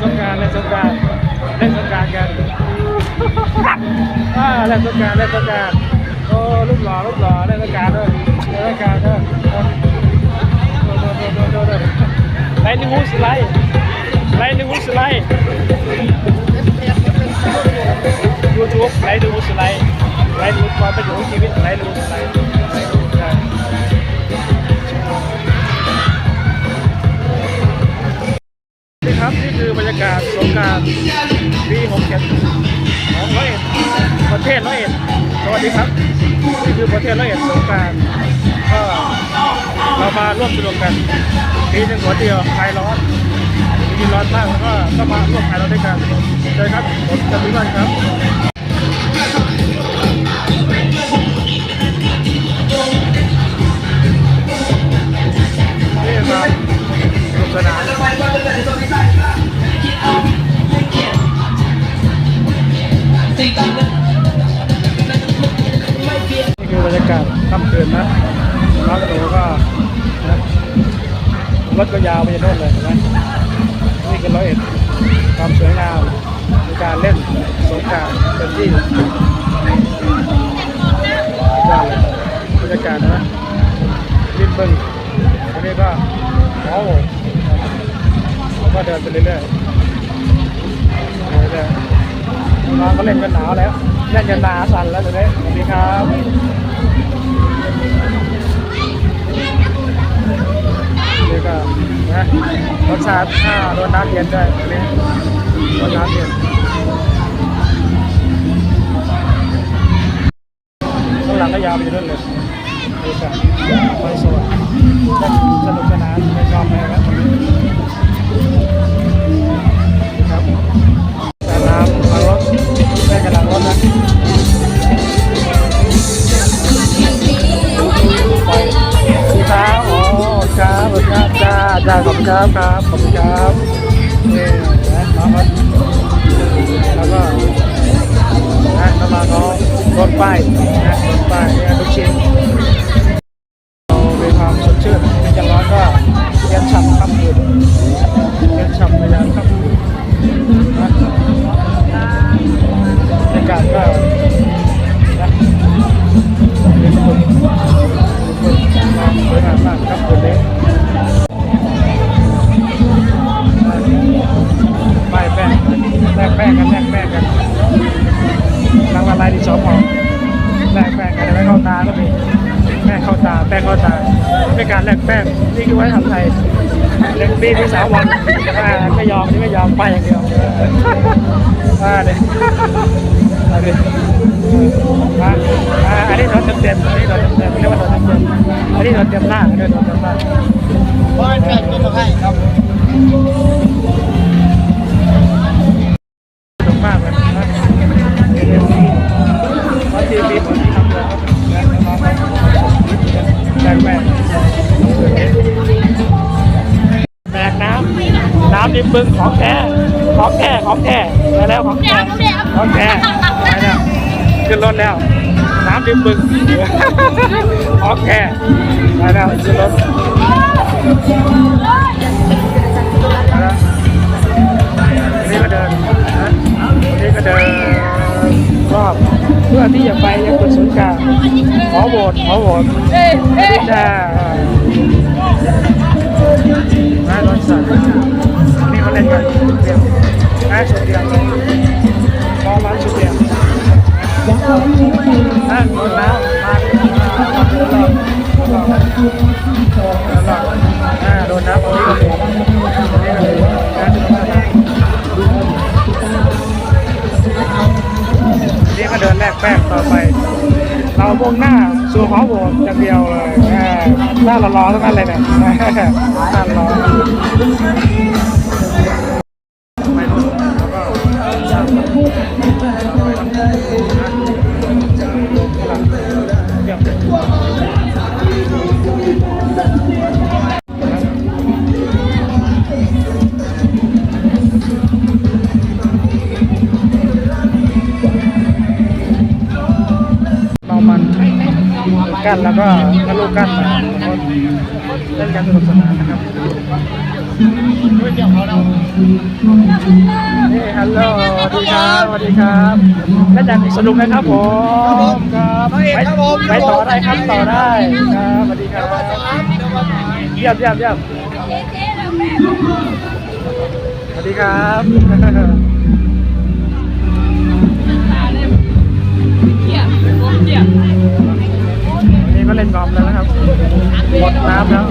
สงการเล่นสงการเล่นสงการกันอ่าเล่นสงการเล่นสงการโอ้ลูกหล่อลูกหล่อเล่นสงการด้วยเล่นสงการด้วยโดดโดดโดดโดดโดดไลน์นิวสไลด์ไลน์นิวสไลด์ยูทูบไลน์นิวสไลด์ไลน์นิวความเป็นอยู่ของชีวิตไลน์นิวสไลด์ คือบรรยากาศสงการปี67ของร้อยเอ็ดประเทศร้อยเอ็ดสวัสดีครับนี่คือประเทศร้อยเอ็ดสงการก็เรามาร่วมสนุกกันปีหนึ่งหัวเดียวคลายร้อนมีร้อนมากแล้วก็ก็มาร่วมคลายร้อนด้วยกันเชิญครับผมจะมีบ้านครับนี่ครับสนุกสนาน นี่คือบรรยากาศค่ำคืนนะร้านหนูก็นะรถก็ยาวไปจนโน่นเลยเห็นไหมนี่คือร้อยเอ็ดความสวยงามในการเล่นสงกรารเต็มที่ยอดเลยบรรยากาศนะริมบึงอันนี้ก็โอ้โหแล้วก็เดินไปเรื่อยๆเรื่อยๆ น้องก็เล่นกันหนาวแล้วเล่นกันหนาสั่นแล้วเดี๋ยวนี้สวัสดีครับนี่ก็นะรสชาติอ่าโดนน้ำเย็นด้วยอันนี้โดนน้ำเย็นข้างหลังก็ยาวไปจนนู่นเลยดูกันไฟสว่างเล่นสนุกสนานไม่ชอบแม่ครับ จ้าขอบคุณครับครับขอบคุณครับนี่นะน้องครับแล้วก็นะน้ำมาเขารถป้ายนะรถป้ายเนี่ยทุกชิ้นเรามีความสดชื่นไม่จะร้อนก็เย็นฉ่ำค่ำคื อ่าอ่าอันนี้โดนเต็มๆอันนี้โดนเต็มๆเรียกว่าโดนเต็มๆอันนี้โดนเต็มหน้าอันนี้โดนเต็มหน้าบ้านแฟนก็มาให้ครับสนุกมากเลยนะวันที่ปีคนที่ทำเลยแบกแบกแบกน้ำน้ำริมบึงของแท้ของแท้ของแท้ไปแล้วของแท้ของแท้ ขึ้นรถแล้วน้ำริมบึงของแท้ไปแล้วขึ้นรถนนี้ก็เดินนะวันนี้ก็เดินรอบเพื่อที่จะไปยังจุดศูนย์กลางขอโหวตขอโหวตจะนะรถสัตว์วันนี้เขาเล่นกันเดียวนะชุดเดียว นะโดนน้ำมามาโดนน้ำโดนน้ำอ่าโดนน้ำเอาที่กระผมนี่ก็เลยนะชุดเดียวนี่ก็เดินแลกแป้งต่อไป เรามุ่งหน้าสู่หอโหวตอย่างเดียวเลยแหม่หน้าร้อนๆทั้งนั้นเลยเนี่ยหน้าร้อ กั้นแล้วก็ทะลุกั้นไปแล้วก็เล่นกันสนุกสนานนะครับไม่เกี่ยวเขาเรานี่ฮัลโหลสวัสดีครับสวัสดีครับและจากสนุกนะครับผมครับไปไปต่อได้ครับต่อได้ครับสวัสดีครับเยี่ยมเยี่ยมเยี่ยมสวัสดีครับวันนี้ก็เล่ งกอมแล้วนะครับหมดน้ำแล้ว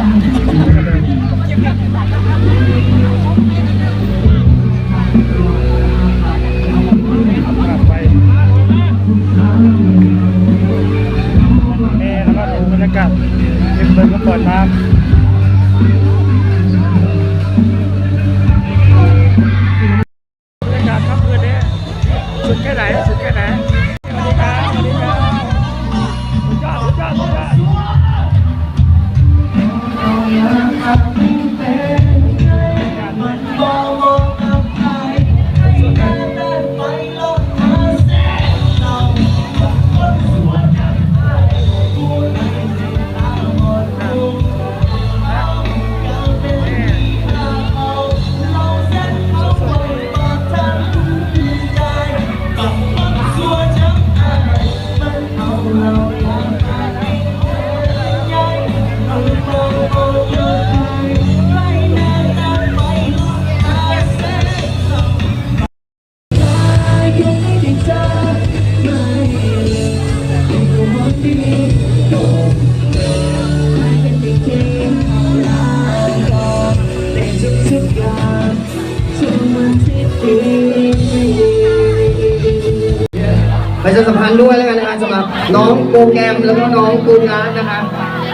ประชาสัมพันธ์ด้วยแล้วกันนะคะสำหรับน้องโปรแกรมแล้วก็น้องปูงานนะคะ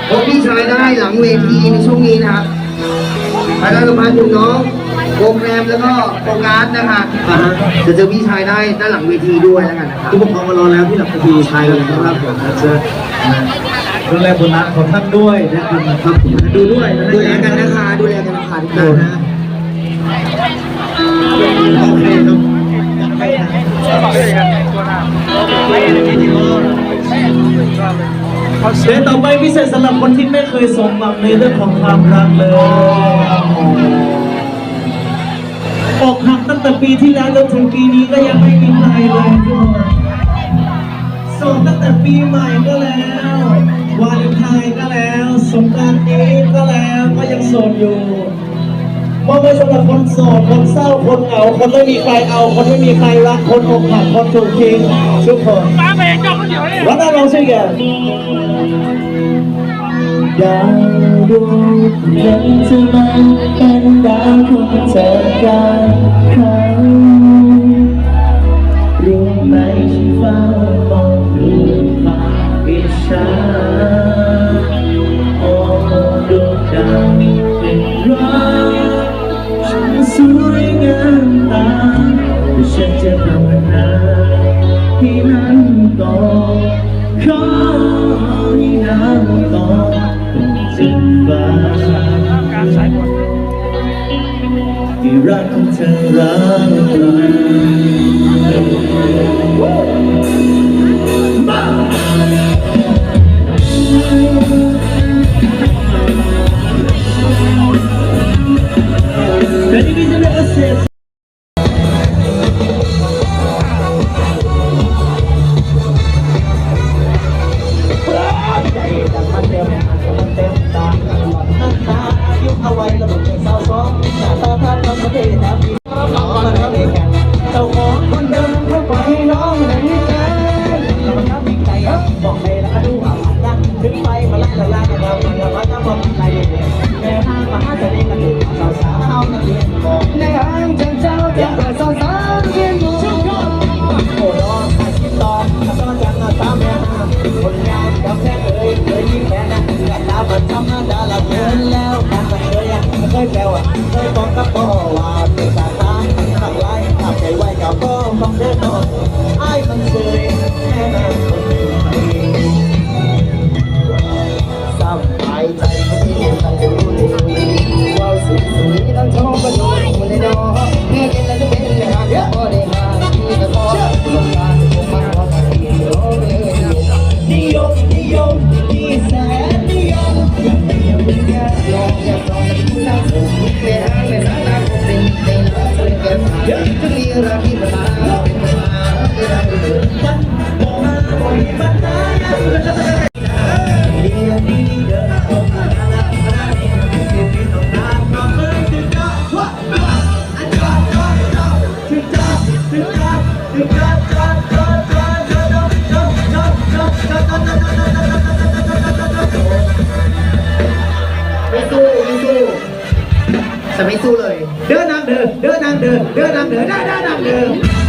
พบพี่ชายได้หลังเวทีในช่วงนี้นะครับประชาสัมพันธ์ถึงน้องโปรแกรมแล้วก็โปรงานนะคะอ่าฮะจะเจอพี่ชายได้ด้านหลังเวทีด้วยแล้วกันนะครับผู้ปกครองมารอแล้วที่หลักพีชายแล้วนะครับผมนะเชิญนะดูแลบุญรักของท่านด้วยนะครับผมดูด้วยนะดูแลกันนะคะดูแลกันนะคะทุกคนนะโอ เคครับช่วยวหน้าเขาเดเสียนต่อไปพิเศษสำหรับคนที่ไม่เคยสมหวังในเรื่องของความรักเลยอกหักตั้งแต่ปีที่แล้วจนถึงปีนี้ก็ยังไม่มีใครเลยทุกคนสดตั้งแต่ปีใหม่ก็แล้ววาเลนไทน์ก็แล้ว สงกรานต์นี้ก็แล้วก็ยังโสดอยู่ มอบไว้สำหรับคนโสด คนเศร้า คนเหงา คนไม่มีใครเอา คนไม่มีใครรัก คนอกหัก คนถูกทิ้งทุกคนมาเบรกจบเดี๋ยวนี้รักกันลองช่วยกันดาวดวงนั้นจะมาเป็นดาวของเธอกันครั้ง ฉันจะภาวนาให้นั้นต่อขอให้น้ำต่อตรงจึงฟ้าที่รักของเธอรักเรา Buat. ไม่สู้จะไม่สู้เลย เดินนางเดินเดินนางเดินเดินนางเดินเดินนางเดิน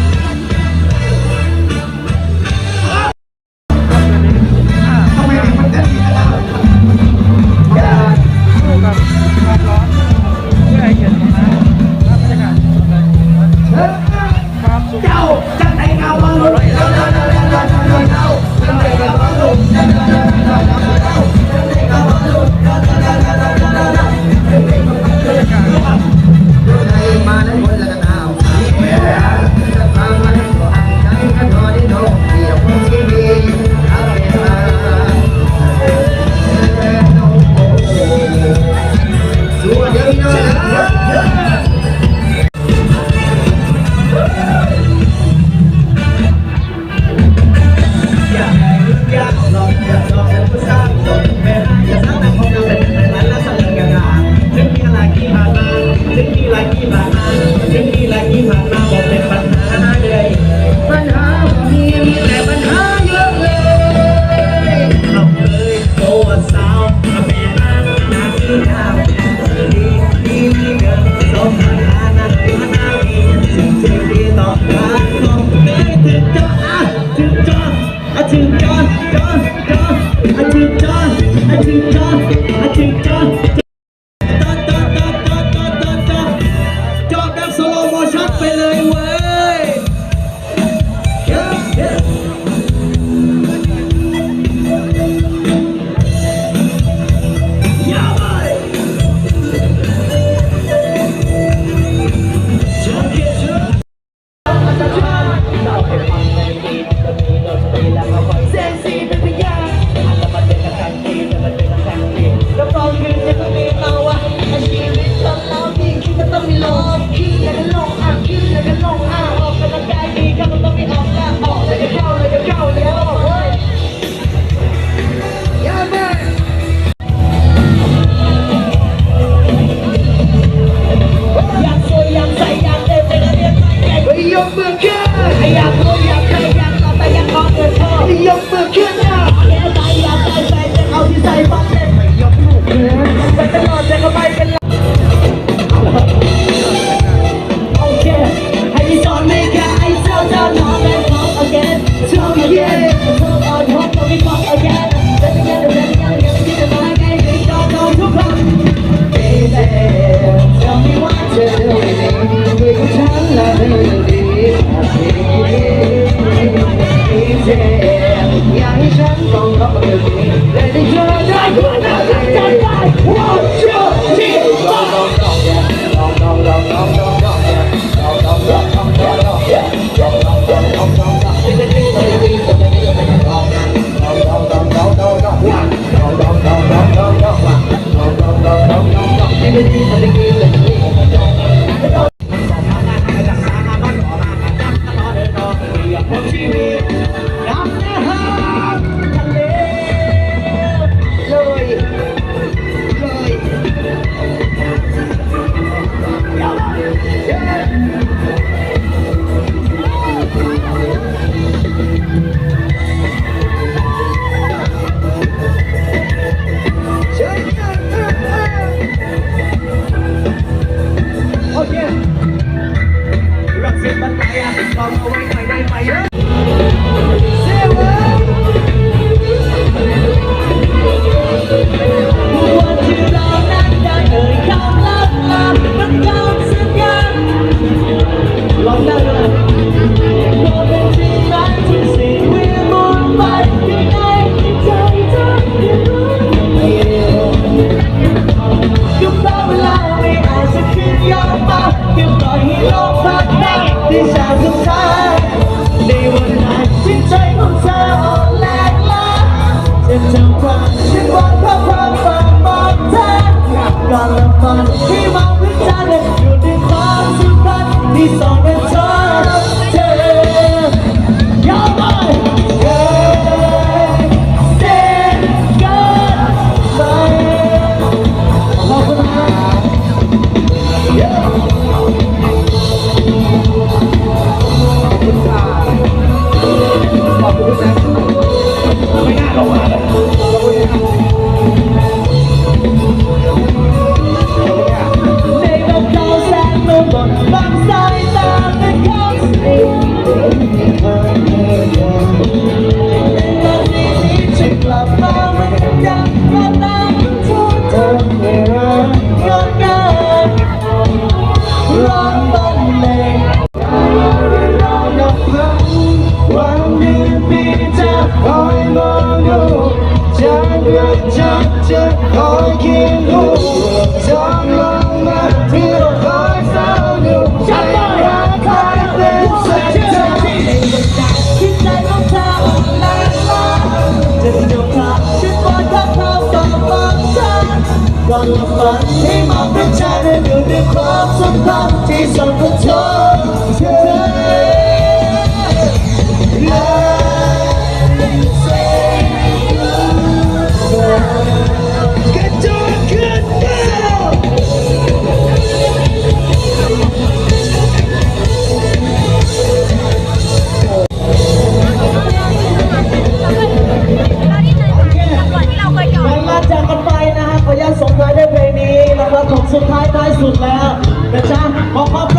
สุดท้ายท้ายสุดแล้วนะจ๊ะขอขอบ